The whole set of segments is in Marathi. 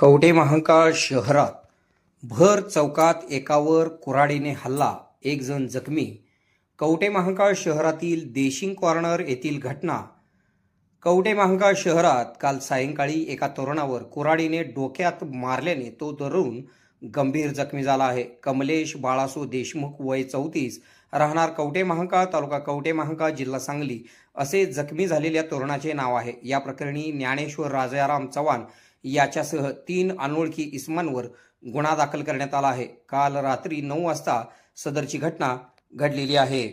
कवडे महाकाळ शहरात भर चौकात एकावर कुऱ्हाडीने हल्ला एक जण जखमी. कवटे महाकाळ शहरातील देशिंग कॉर्नर येथील घटना. कवटे महाकाळ शहरात काल सायंकाळी एका तरुणावर कुऱ्हाडीने डोक्यात मारल्याने तो तरुण गंभीर जखमी झाला आहे. कमलेश बाळासो देशमुख वय चौतीस राहणार कवटे महाकाळ तालुका कवटे महाकाळ जिल्हा सांगली. असे जखमी झालेल्या तरुणाचे नाव आहे. या प्रकरणी ज्ञानेश्वर राजाराम चव्हाण याच्यासह तीन अनोळखी इस्मांवर गुन्हा दाखल करण्यात आला आहे. काल रात्री नऊ वाजता सदरची घटना घडलेली आहे.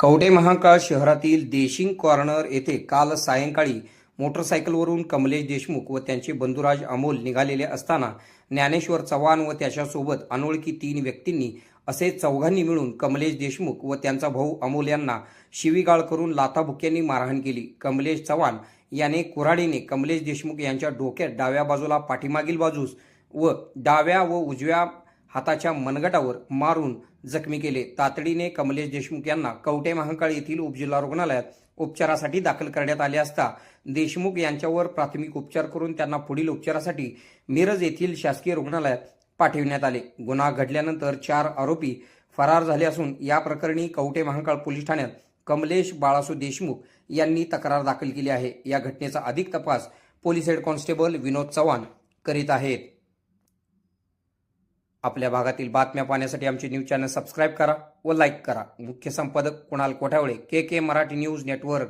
कवडे महाकाळ शहरातील देशिंग कॉर्नर येथे काल सायंकाळी मोटरसायकलवरून कमलेश देशमुख व त्यांचे बंधुराज अमोल निघालेले असताना ज्ञानेश्वर चव्हाण व त्याच्यासोबत अनोळखी तीन व्यक्तींनी असे चौघांनी मिळून कमलेश देशमुख व त्यांचा भाऊ अमोल यांना शिवीगाळ करून लाथाबुक्यांनी मारहाण केली. कमलेश चव्हाण याने कुऱ्हाडीने कमलेश देशमुख यांच्या डोक्यात डाव्या बाजूला पाठीमागील बाजूस व डाव्या व उजव्या हाताच्या मनगटावर मारून जखमी केले. तातडीने कमलेश देशमुख यांना कवटे महाकाळ येथील उपजिल्हा रुग्णालयात उपचारासाठी दाखल करण्यात आले असता देशमुख यांच्यावर प्राथमिक उपचार करून त्यांना पुढील उपचारासाठी मिरज येथील शासकीय रुग्णालयात पाठविण्यात आले. गुन्हा घडल्यानंतर चार आरोपी फरार झाले असून या प्रकरणी कवटे महांकाळ पोलीस ठाण्यात कमलेश बाळासू देशमुख यांनी तक्रार दाखल केली आहे. या घटनेचा अधिक तपास police head constable Vinod Chavan करीत आहेत. आपल्या भागातील बातम्या पाहण्यासाठी आमचे न्यूज चॅनल सबस्क्राईब करा व लाईक करा. मुख्य संपादक Kunal Kothawale K K Marathi news network.